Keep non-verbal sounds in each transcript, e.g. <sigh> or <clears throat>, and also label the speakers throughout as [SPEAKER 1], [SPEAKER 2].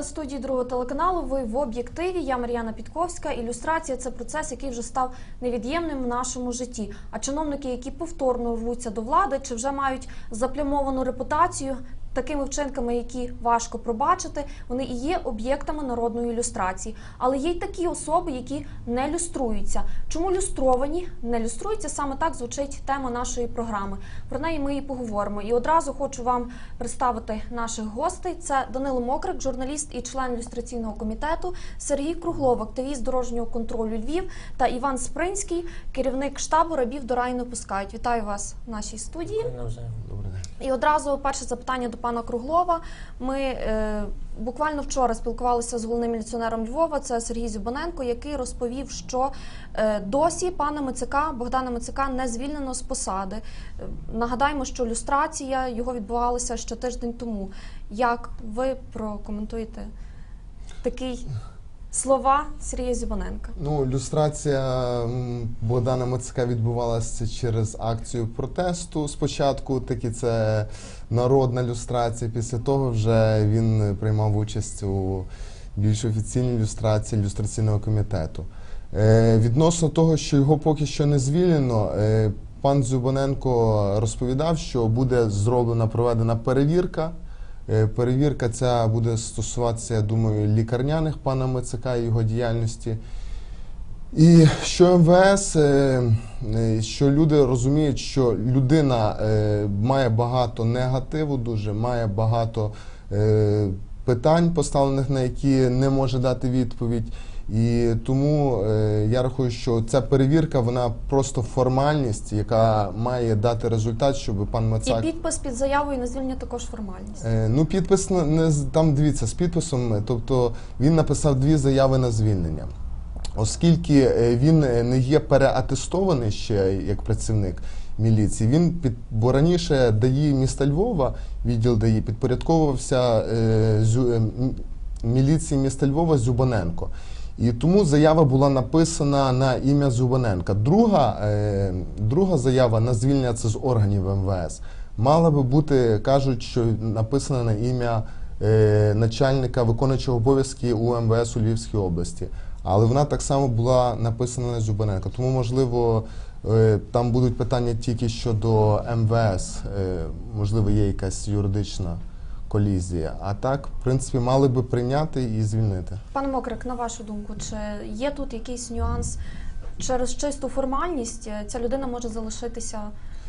[SPEAKER 1] Вітаю вас в студії другого телеканалу. Ви в об'єктиві. Я Мар'яна Підковська. Ілюстрація це процес, який вже став невід'ємним в нашому житті. А чиновники, які повторно рвуться до влади, чи вже мають заплямовану репутацію. Такими вчинками, які важко пробачити, вони і є об'єктами народної ілюстрації. Але є й такі особи, які не люструються. Чому люстровані не люструються? Саме так звучить тема нашої програми. Про неї ми і поговоримо. І одразу хочу вам представити наших гостей. Це Данило Мокрик, журналіст і член ілюстраційного комітету, Сергій Круглов, активіст дорожнього контролю Львів та Іван Спринський, керівник штабу рабів до раю не пускають. Вітаю вас в нашій студії.
[SPEAKER 2] Добрий.
[SPEAKER 1] І одразу перше запитання до пана Круглова. Ми е, буквально вчора спілкувалися з головним міліціонером Львова, це Сергій Зюбаненко, який розповів, що е, досі пана Мицика, Богдана Мицика не звільнено з посади. Е, нагадаємо, що люстрація його відбувалася ще тиждень тому. Як ви прокоментуєте такий слова Сергія Зюбаненка?
[SPEAKER 2] Ну, люстрація Богдана Мацика відбувалася через акцію протесту. Спочатку таки це народна люстрація. Після того вже він приймав участь у більш офіційній люстрації люстраційного комітету. Е, відносно того, що його поки що не звільнено, е, пан Зюбаненко розповідав, що буде зроблена проведена перевірка. Е, Перевірка ця буде стосуватися, я думаю, лікарняних пана Мицака і його діяльності. І що МВС, е, е, що люди розуміють, що людина має багато негативу, дуже має багато питань, поставлених на які не може дати відповідь. І тому е, я рахую, що ця перевірка вона просто формальність, яка має дати результат, щоб пан
[SPEAKER 1] І підпис під заявою на звільнення також формальність.
[SPEAKER 2] Е, Ну, підпис не там дивіться з підписом. е, Тобто він написав дві заяви на звільнення. Оскільки він не є переатестований ще як працівник міліції, він під бо раніше ДАІ міста Львова, відділ ДАІ, підпорядковувався е, зю- е, міліції міста Львова Зюбаненко. І тому заява була написана на ім'я Зюбаненка. Друга, е, друга заява на звільнення це з органів МВС. Мала би бути, кажуть, що написана на ім'я е, начальника виконуючого обов'язки у МВС у Львівській області. Але вона так само була написана на Зюбаненка. Тому, можливо, е, там будуть питання тільки щодо МВС. Е, можливо, є якась юридична колізія. А так, в принципі, мали би прийняти і звільнити.
[SPEAKER 1] Пане Мокрик, на вашу думку, чи є тут якийсь нюанс через чисту формальність е, ця людина може залишитися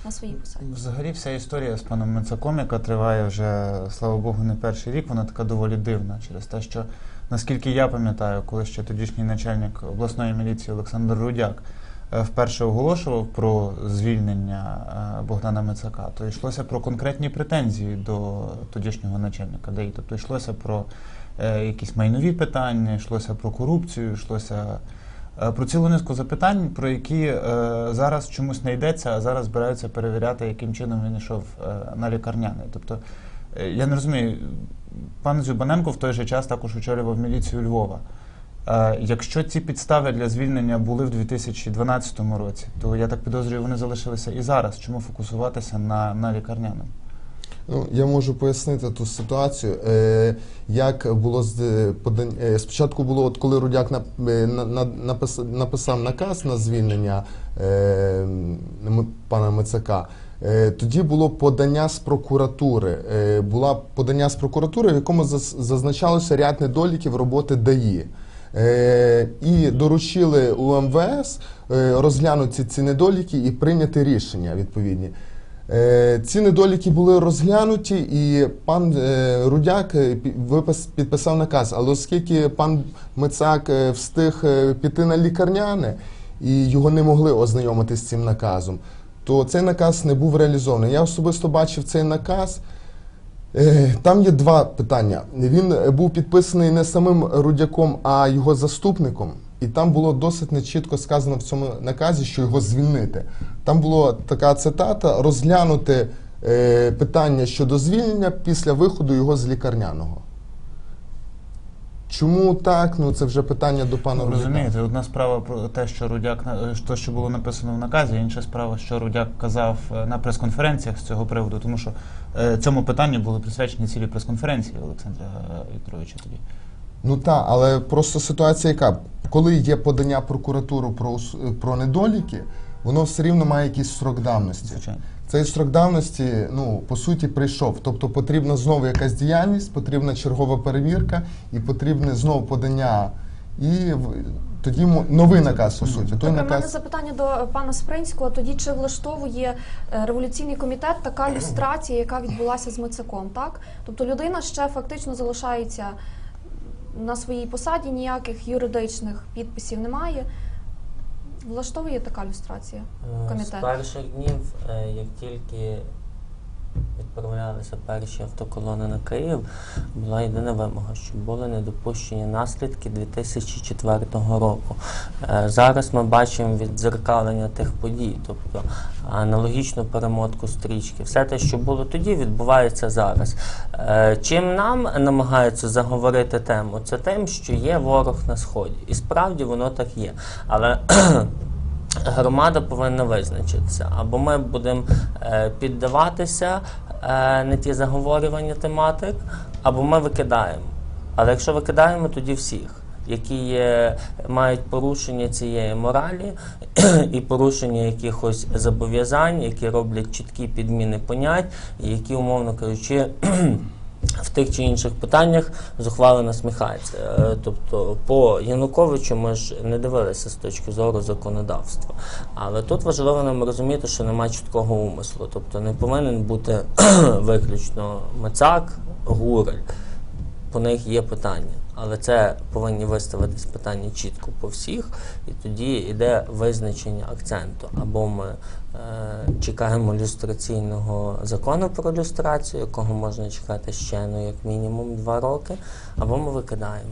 [SPEAKER 1] на своїй посаді?
[SPEAKER 3] Взагалі, вся історія з паном Мицаком, яка триває вже, слава Богу, не перший рік, вона така доволі дивна через те, що наскільки я пам'ятаю, коли ще тодішній начальник обласної міліції Олександр Рудяк вперше оголошував про звільнення е, Богдана Мицака, то йшлося про конкретні претензії до тодішнього начальника ДАІ. Тобто йшлося про е, якісь майнові питання, йшлося про корупцію, йшлося е, про цілу низку запитань, про які е, зараз чомусь не йдеться, а зараз збираються перевіряти, яким чином він йшов е, на лікарняний. Тобто, е, я не розумію, пан Зюбаненко в той же час також очолював міліцію Львова. Якщо ці підстави для звільнення були в 2012 році, то я так підозрюю, вони залишилися і зараз. Чому фокусуватися на, на лікарняному?
[SPEAKER 2] Ну, я можу пояснити ту ситуацію. Е, як було з е, подань... е, спочатку було, от коли Рудяк е, на, на, напис... написав наказ на звільнення е, пана Мицака. Тоді було подання з прокуратури. Була подання з прокуратури, в якому заз- зазначалося ряд недоліків роботи ДАІ. Е, і доручили у МВС е, розглянути ці недоліки і прийняти рішення відповідні. Е, Ці недоліки були розглянуті, і пан Рудяк підписав наказ. Але оскільки пан Мицак встиг піти на лікарняне і його не могли ознайомити з цим наказом, то цей наказ не був реалізований. Я особисто бачив цей наказ. Е, Там є два питання. Він е, був підписаний не самим Рудяком, а його заступником. І там було досить нечітко сказано в цьому наказі, що його звільнити. Там була така цитата: розглянути е, питання щодо звільнення після виходу його з лікарняного. Чому так? Ну це вже питання до пана
[SPEAKER 3] Ну,
[SPEAKER 2] Рудяка.
[SPEAKER 3] розумієте, одна справа про те, що Рудяк те, що було написано в наказі, інша справа, що Рудяк казав е, на прес-конференціях з цього приводу, тому що е, цьому питанню були присвячені цілі прес-конференції Олександра Вікторовича тоді.
[SPEAKER 2] Ну так, але просто ситуація яка? Коли є подання прокуратуру про, про недоліки, воно все рівно має якийсь срок давності.
[SPEAKER 3] Звичайно.
[SPEAKER 2] Цей срок давності, ну по суті, прийшов. Тобто потрібна знову якась діяльність, потрібна чергова перевірка і потрібне знову подання. І тоді новий наказ, по суті. Той
[SPEAKER 1] в мене запитання до пана Спринського. Тоді чи влаштовує е, революційний комітет така люстрація, яка відбулася з Мицаком, так? Тобто людина ще фактично залишається на своїй посаді, ніяких юридичних підписів немає. Влаштовує така люстрація
[SPEAKER 4] Е,
[SPEAKER 1] комітет?
[SPEAKER 4] З перших днів, е, як тільки відправлялися перші автоколони на Київ, була єдина вимога, щоб були недопущені наслідки 2004 року. Е, Зараз ми бачимо віддзеркалення тих подій, тобто аналогічну перемотку стрічки. Все те, що було тоді, відбувається зараз. Е, Чим нам намагаються заговорити тему, це тим, що є ворог на сході. І справді воно так є. Але громада повинна визначитися. Або ми будемо е, піддаватися е, на ті заговорювання тематик, або ми викидаємо. Але якщо викидаємо, тоді всіх. Які є, мають порушення цієї моралі <clears throat> і порушення якихось зобов'язань, які роблять чіткі підміни понять, які, умовно кажучи, <clears throat> в тих чи інших питаннях зухвали насміхається. Е, Тобто по Януковичу ми ж не дивилися з точки зору законодавства. Але тут важливо нам розуміти, що немає чіткого умислу. Тобто не повинен бути <clears throat> виключно Мацак, Гурель. По них є питання. Але це повинні виставитись питання чітко по всіх, і тоді йде визначення акценту. Або ми е, чекаємо люстраційного закону про люстрацію, якого можна чекати ще ну, як мінімум два роки, або ми викидаємо.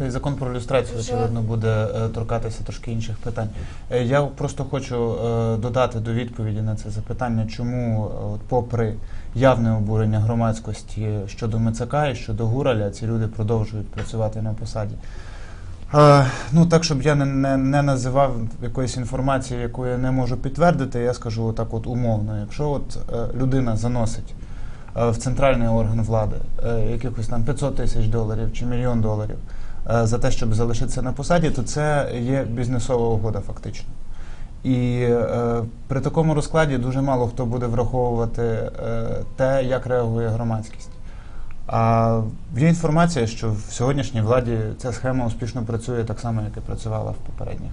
[SPEAKER 3] Та закон про люстрацію, очевидно, буде е, торкатися трошки інших питань. Е, Я просто хочу е, додати до відповіді на це запитання, чому, попри явне обурення громадськості щодо Мицака і щодо Гураля, ці люди продовжують працювати на посаді. Ну, так, щоб я не, не, не називав якоїсь інформації, яку я не можу підтвердити, я скажу так от умовно. Якщо от людина заносить в центральний орган влади якихось там 500 тисяч доларів чи мільйон доларів за те, щоб залишитися на посаді, то це є бізнесова угода фактично. І е, при такому розкладі дуже мало хто буде враховувати е, те, як реагує громадськість. А є інформація, що в сьогоднішній владі ця схема успішно працює так само, як і працювала в попередніх.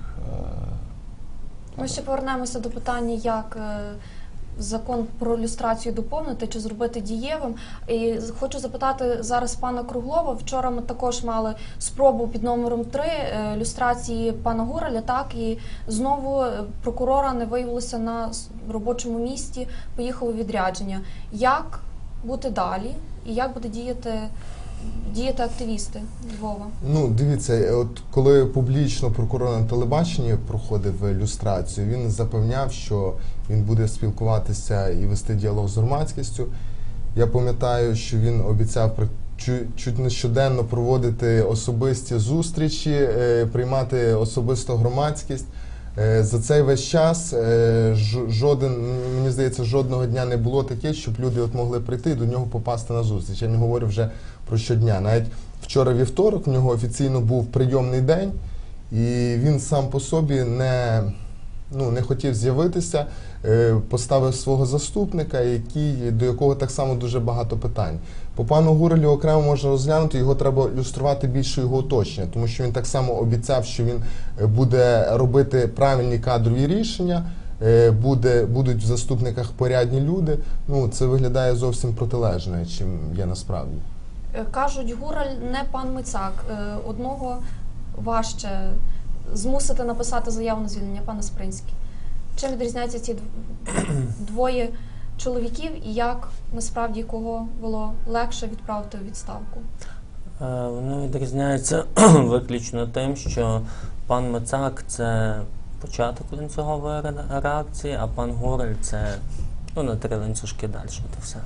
[SPEAKER 3] е,
[SPEAKER 1] Ми ще повернемося до питання, як е, закон про люстрацію доповнити чи зробити дієвим. І хочу запитати зараз пана Круглова. Вчора ми також мали спробу під номером 3 е, люстрації пана Гураля. Так і знову е, прокурора не виявилося на робочому місці, поїхав у відрядження. Як бути далі, і як буде діяти, діяти активісти Львова?
[SPEAKER 2] Ну, дивіться, от коли публічно прокурор на телебаченні проходив люстрацію, він запевняв, що він буде спілкуватися і вести діалог з громадськістю. Я пам'ятаю, що він обіцяв чуть не щоденно проводити особисті зустрічі, е, приймати особисто громадськість. Е, За цей весь час е, жоден, мені здається, жодного дня не було таке, щоб люди от могли прийти і до нього попасти на зустріч. Я не говорю вже про щодня. Навіть вчора вівторок в нього офіційно був прийомний день, і він сам по собі не, ну, не хотів з'явитися, е, поставив свого заступника, який, до якого так само дуже багато питань. По пану Гурелю окремо можна розглянути, його треба люструвати більше його оточення, тому що він так само обіцяв, що він е, буде робити правильні кадрові рішення. е, Буде, будуть в заступниках порядні люди. Ну це виглядає зовсім протилежне, чим є насправді.
[SPEAKER 1] Кажуть, Гураль не пан Мицак. Одного важче змусити написати заяву на звільнення, пане Спринський. Чим відрізняються ці <clears throat> двоє чоловіків і як насправді кого було легше відправити у відставку?
[SPEAKER 4] Е, Воно відрізняється <clears throat> виключно тим, що пан Мацак це початок ланцюгової ре- реакції, а пан Гурель це ну, на три ланцюжки далі. Це все.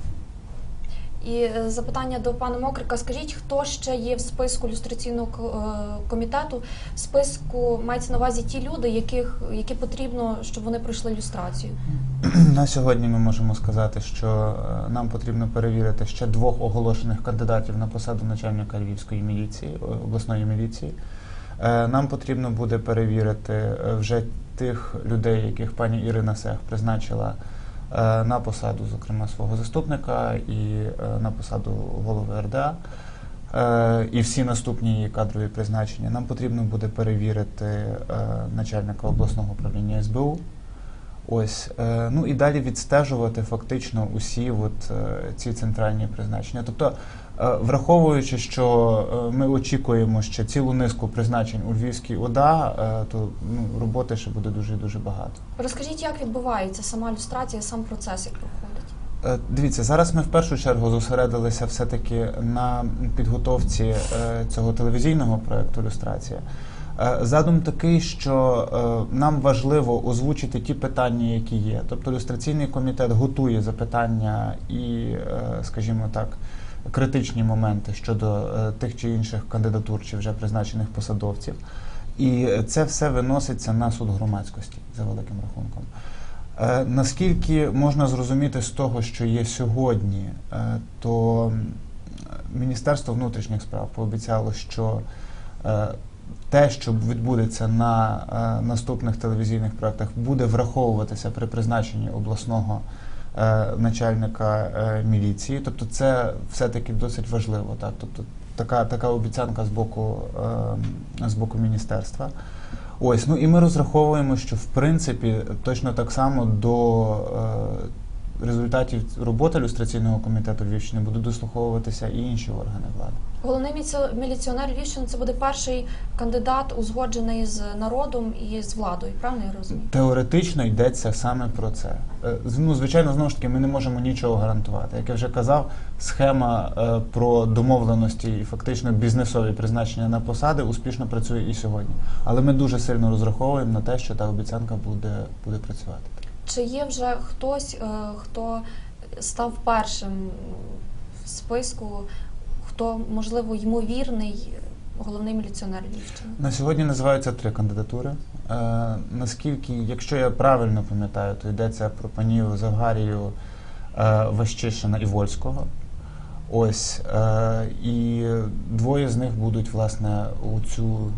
[SPEAKER 1] І е, запитання до пана Мокрика. Скажіть, хто ще є в списку люстраційного е, комітету? В списку мається на увазі ті люди, яких які потрібно, щоб вони пройшли люстрацію. <clears throat>
[SPEAKER 3] На сьогодні ми можемо сказати, що е, нам потрібно перевірити ще двох оголошених кандидатів на посаду начальника Львівської міліції, обласної міліції. Нам потрібно буде перевірити вже тих людей, яких пані Ірина Сех призначила на посаду, зокрема, свого заступника і е, на посаду голови РДА. Е, І всі наступні кадрові призначення. Нам потрібно буде перевірити е, начальника обласного управління СБУ. Ось, е, ну і далі відстежувати фактично усі от, е, ці центральні призначення. Тобто, е, враховуючи, що е, ми очікуємо ще цілу низку призначень у Львівській ОДА, е, то ну, роботи ще буде дуже дуже багато.
[SPEAKER 1] Розкажіть, як відбувається сама люстрація, сам процес, як проходить?
[SPEAKER 3] Е, Дивіться, зараз ми в першу чергу зосередилися все-таки на підготовці е, цього телевізійного проєкту Люстрація. Е, Задум такий, що е, нам важливо озвучити ті питання, які є. Тобто люстраційний комітет готує запитання і, е, скажімо так, критичні моменти щодо е, тих чи інших кандидатур чи вже призначених посадовців. І це все виноситься на суд громадськості за великим рахунком. Е, Наскільки можна зрозуміти з того, що є сьогодні, е, то Міністерство внутрішніх справ пообіцяло, що те, що відбудеться на наступних телевізійних проектах, буде враховуватися при призначенні обласного начальника е, міліції. Тобто, це все-таки досить важливо. Так? Тобто, така, така обіцянка з боку, е, з боку міністерства. Ось, ну і ми розраховуємо, що в принципі точно так само до е, результатів роботи люстраційного комітету Львівщини будуть дослуховуватися і інші органи влади.
[SPEAKER 1] Головний міліці- міліціонер Львівщини це буде перший кандидат, узгоджений з народом і з владою. Правильно я розумію?
[SPEAKER 3] Теоретично йдеться саме про це. Е, Ну, звичайно, знову ж таки, ми не можемо нічого гарантувати. Як я вже казав, схема е, про домовленості і фактично бізнесові призначення на посади успішно працює і сьогодні. Але ми дуже сильно розраховуємо на те, що та обіцянка буде, буде працювати.
[SPEAKER 1] Чи є вже хтось, е, хто став першим в списку, хто можливо ймовірний головний міліціонер Львівщини?
[SPEAKER 3] На сьогодні називаються три кандидатури. Е, наскільки, якщо я правильно пам'ятаю, то йдеться про панів Завгарію, е, Ващишина і Вольського. Ось. І двоє з них будуть, власне, у цю.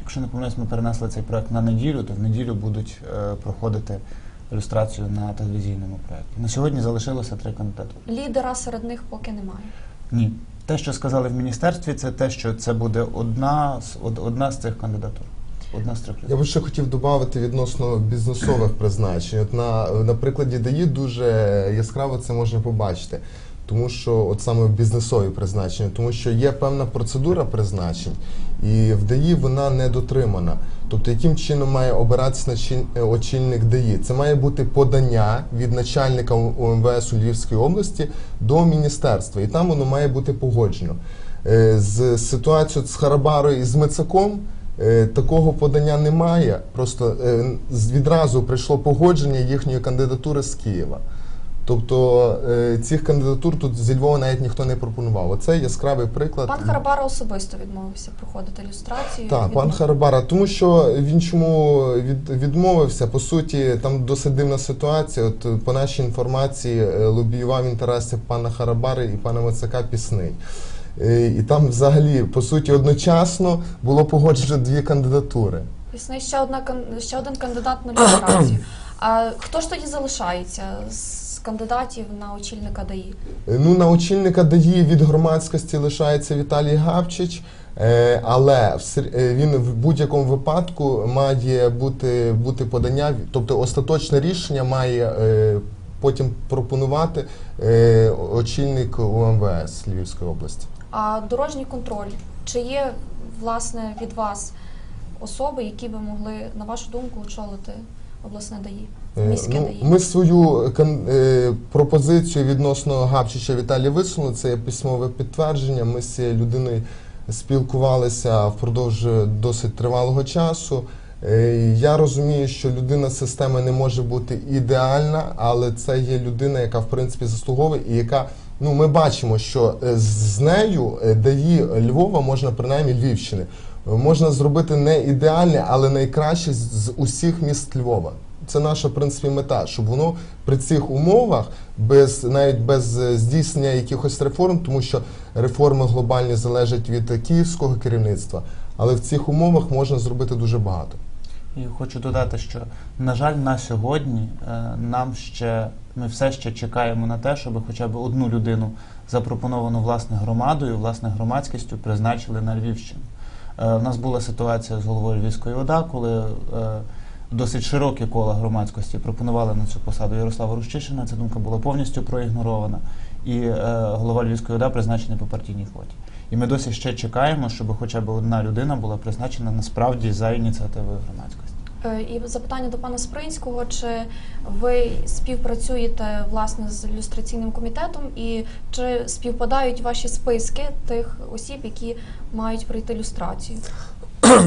[SPEAKER 3] Якщо не помиляюсь, ми перенесли цей проект на неділю, то в неділю будуть проходити ілюстрацію на телевізійному проєкті. На сьогодні залишилося три кандидатури.
[SPEAKER 1] Лідера серед них поки немає.
[SPEAKER 3] Ні. Те, що сказали в міністерстві, це те, що це буде одна з од- одна з цих кандидатур. Одна з трьох
[SPEAKER 2] Я би ще хотів додати відносно бізнесових призначень. От на, на прикладі ДАІ дуже яскраво це можна побачити. Тому що от саме бізнесові призначення, тому що є певна процедура призначень, і в ДАІ вона не дотримана. Тобто, яким чином має обиратися е, очільник ДАІ? Це має бути подання від начальника УМВС у Львівській області до міністерства, і там воно має бути погоджено. Е, З ситуацією з Харабарою і з Мицаком Е, Такого подання немає. Просто відразу прийшло погодження їхньої кандидатури з Києва. Тобто е, цих кандидатур тут зі Львова навіть ніхто не пропонував. Оце яскравий приклад.
[SPEAKER 1] Пан Харабара особисто відмовився проходити люстрацію.
[SPEAKER 2] Так, пан Харабара, тому що він чому від, відмовився, по суті, там досить дивна ситуація. От е, по нашій інформації е, лобіював інтереси пана Харабари і пана Мацака Пісний. І там взагалі, по суті, одночасно було погоджено дві кандидатури.
[SPEAKER 1] Існує ще одна ще один кандидат на люстрацію. <clears throat> А хто ж тоді залишається з кандидатів на очільника ДАІ?
[SPEAKER 2] Е, Ну, на очільника ДАІ від громадськості лишається Віталій Гавчич, е, але е, він в будь-якому випадку має бути, бути подання, тобто остаточне рішення має потім пропонувати очільник УМВС Львівської області.
[SPEAKER 1] А дорожній контроль чи є власне від вас особи, які би могли, на вашу думку, очолити обласне ДАІ?
[SPEAKER 2] Е,
[SPEAKER 1] Міське
[SPEAKER 2] Ну, ми свою кан- е, пропозицію відносно Гавчича Віталія висунули. Це є письмове підтвердження. Ми з цією людиною спілкувалися впродовж досить тривалого часу. Е, Я розумію, що людина системи не може бути ідеальна, але це є людина, яка в принципі заслуговує і яка Ну, ми бачимо, що е, з- нею е, ДАІ Львова можна принаймні Львівщини. е, Можна зробити не ідеальне, але найкраще з усіх міст Львова. Це наша в принципі мета, щоб воно при цих умовах, без навіть без е, здійснення якихось реформ, тому що реформи глобальні залежать від е, київського керівництва, але в цих умовах можна зробити дуже багато.
[SPEAKER 3] І хочу додати, що на жаль, на сьогодні е, нам ще ми все ще чекаємо на те, щоб хоча б одну людину, запропоновану власне громадою, власне громадськістю, призначили на Львівщину. Е, У нас була ситуація з головою Львівської ОДА, коли е, досить широкі кола громадськості пропонували на цю посаду Ярослава Рущишина. Ця думка була повністю проігнорована. І е, голова Львівської ОДА призначений по партійній квоті. І ми досі ще чекаємо, щоб хоча б одна людина була призначена насправді за ініціативою громадськості.
[SPEAKER 1] Е, І запитання до пана Спринського: чи ви співпрацюєте власне з ілюстраційним комітетом, і чи співпадають ваші списки тих осіб, які мають пройти люстрацію? <clears throat>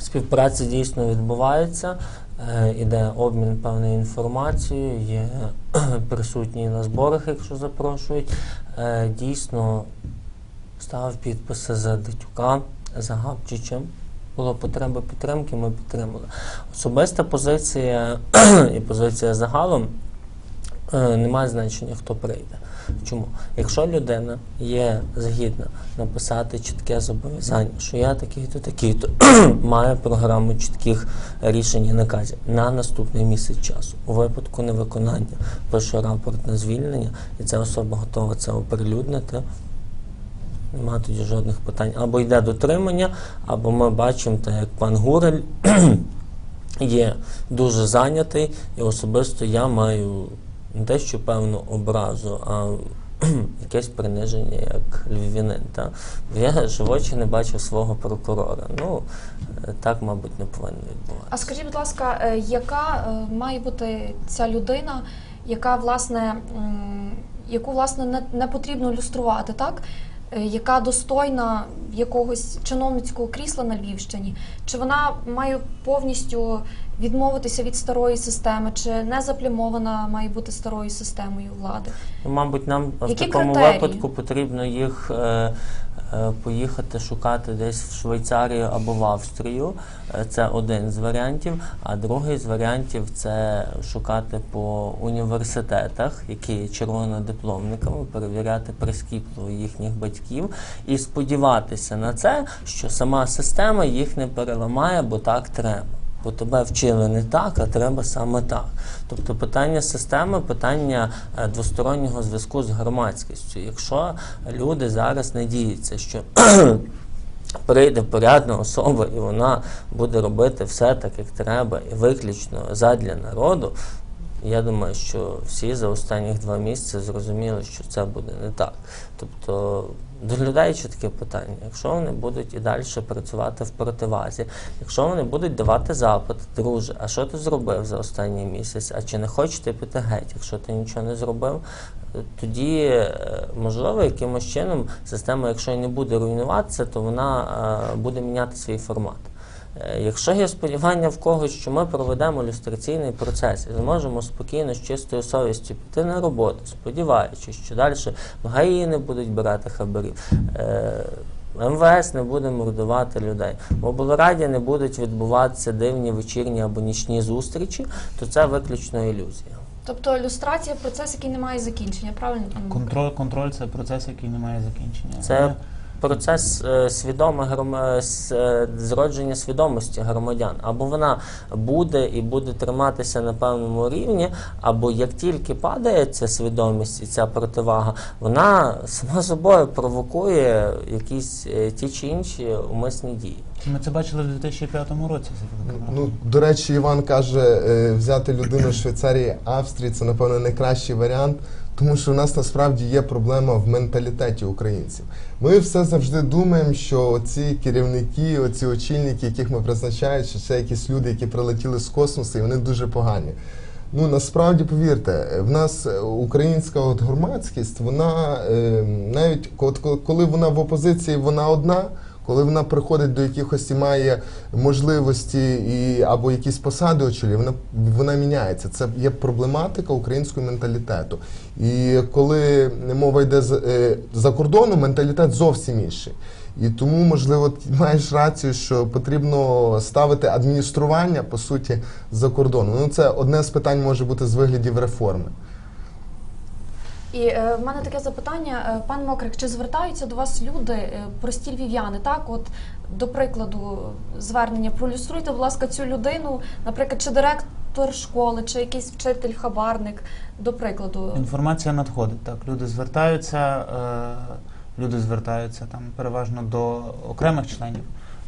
[SPEAKER 4] Співпраця дійсно відбувається, е, іде обмін певною інформацією, є <clears throat> присутні на зборах, якщо запрошують. Е, Дійсно ставив підписи за Дитюка, за Гапчичем. Було потреба підтримки, ми підтримали. Особиста позиція <clears throat> і позиція загалом е, не має значення, хто прийде. Чому? Якщо людина є згідна написати чітке зобов'язання, що я такий-то, такий-то <clears throat> має програму чітких рішень і наказів на наступний місяць часу. У випадку невиконання пише рапорт на звільнення, і ця особа готова це оприлюднити. Нема тоді жодних питань. Або йде дотримання, або ми бачимо, так як пан Гурель <clears throat> є дуже зайнятий, і особисто я маю не те, що певну образу, а <clears throat> якесь приниження як львів'янин. Та? Я живочі не бачив свого прокурора. Ну, е, так, мабуть, не повинно відбуватися.
[SPEAKER 1] А скажіть, будь ласка, е, яка е, має бути ця людина, яка власне яку власне не, не потрібно люструвати, так? Е, Яка достойна якогось чиновницького крісла на Львівщині? Чи вона має повністю відмовитися від старої системи, чи не заплямована має бути старою системою влади?
[SPEAKER 4] Ну, Мабуть, нам в такому
[SPEAKER 1] критерії?
[SPEAKER 4] випадку потрібно їх е, поїхати шукати десь в Швейцарію або в Австрію. Е, Це один з варіантів. А другий з варіантів це шукати по університетах, які є червонодипломниками, перевіряти прискіпливо їхніх батьків і сподіватися на це, що сама система їх не переламає, бо так треба. Бо тебе вчили не так, а треба саме так. Тобто питання системи, питання е, двостороннього зв'язку з громадськістю. Якщо люди зараз надіються, що <clears throat> прийде порядна особа і вона буде робити все так, як треба, і виключно задля народу, я думаю, що всі за останніх два місяці зрозуміли, що це буде не так. Тобто до людей чітке питання. Якщо вони будуть і далі працювати в противазі, якщо вони будуть давати запит, друже, а що ти зробив за останній місяць? А чи не хочете піти геть, якщо ти нічого не зробив? Тоді, е, можливо, якимось чином система, якщо і не буде руйнуватися, то вона е, буде міняти свій формат. Е, Якщо є сподівання в когось, що ми проведемо люстраційний процес і зможемо спокійно з чистою совістю піти на роботу, сподіваючись, що далі в ГАІ не будуть брати хабарів, е, МВС не буде мордувати людей, в облраді не будуть відбуватися дивні вечірні або нічні зустрічі, то це виключно ілюзія.
[SPEAKER 1] Тобто люстрація процес, який не має закінчення, правильно?
[SPEAKER 3] Контроль, контроль це процес, який не має закінчення.
[SPEAKER 4] Це процес е, свідоме грома- е, зродження свідомості громадян. Або вона буде і буде триматися на певному рівні, або як тільки падає ця свідомість і ця противага, вона сама собою провокує якісь е, ті чи інші умисні дії.
[SPEAKER 3] Ми це бачили в 2005 році. великим
[SPEAKER 2] Ну, до речі, Іван каже, взяти людину з Швейцарії, Австрії це, напевно, найкращий варіант, тому що у нас насправді є проблема в менталітеті українців. Ми все завжди думаємо, що ці керівники, оці очільники, яких ми призначають, що це якісь люди, які прилетіли з космосу, і вони дуже погані. Ну насправді повірте, в нас е, українська от громадськість, вона е, навіть коли вона в опозиції, вона одна. Коли вона приходить до якихось і має можливості і або якісь посади очолює, вона вона міняється. Це є проблематика українського менталітету. І коли мова йде за, е, за кордоном, менталітет зовсім інший. І тому, можливо, маєш рацію, що потрібно ставити адміністрування по суті за кордоном. Ну це одне з питань може бути з виглядів реформи.
[SPEAKER 1] І е, в мене таке запитання, е, пан Мокрик, чи звертаються до вас люди, е, прості львів'яни, так? От, до прикладу, звернення пролюструйте, будь ласка, цю людину, наприклад, чи директор школи, чи якийсь вчитель, хабарник, до прикладу.
[SPEAKER 3] Інформація надходить. Так, люди звертаються, е, люди звертаються там переважно до окремих членів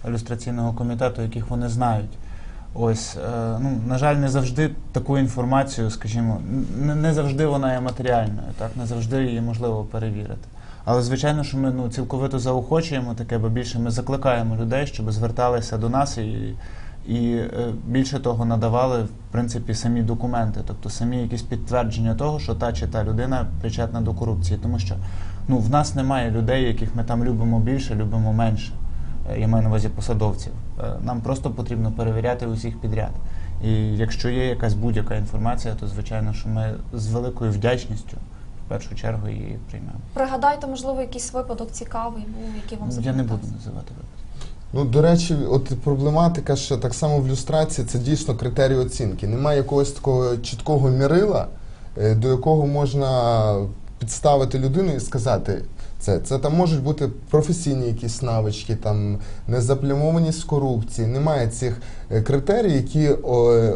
[SPEAKER 3] ілюстраційного комітету, яких вони знають. Ось, е, ну, на жаль, не завжди таку інформацію, скажімо, не, завжди вона є матеріальною, так, не завжди її можливо перевірити. Але звичайно, що ми ну, цілковито заохочуємо таке, бо більше ми закликаємо людей, щоб зверталися до нас і, і е, більше того надавали в принципі самі документи, тобто самі якісь підтвердження того, що та чи та людина причетна до корупції. Тому що ну, в нас немає людей, яких ми там любимо більше, любимо менше. Е, Я маю на увазі посадовців. Е, Нам просто потрібно перевіряти усіх підряд. І якщо є якась будь-яка інформація, то звичайно, що ми з великою вдячністю в першу чергу її приймемо.
[SPEAKER 1] Пригадайте, можливо, якийсь випадок цікавий був, який вам
[SPEAKER 3] Я не буду називати випадки.
[SPEAKER 2] Ну, до речі, от проблематика ще так само в люстрації це дійсно критерії оцінки. Немає якогось такого чіткого мірила, е, до якого можна підставити людину і сказати. Це, це там можуть бути професійні якісь навички, там незаплямованість корупції. Немає цих е, критерій, які о,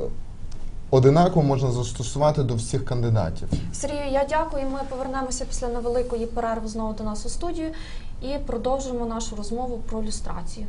[SPEAKER 2] одинаково можна застосувати до всіх кандидатів.
[SPEAKER 1] Сергію, я дякую. Ми повернемося після невеликої перерви знову до нас у студію і продовжимо нашу розмову про люстрацію.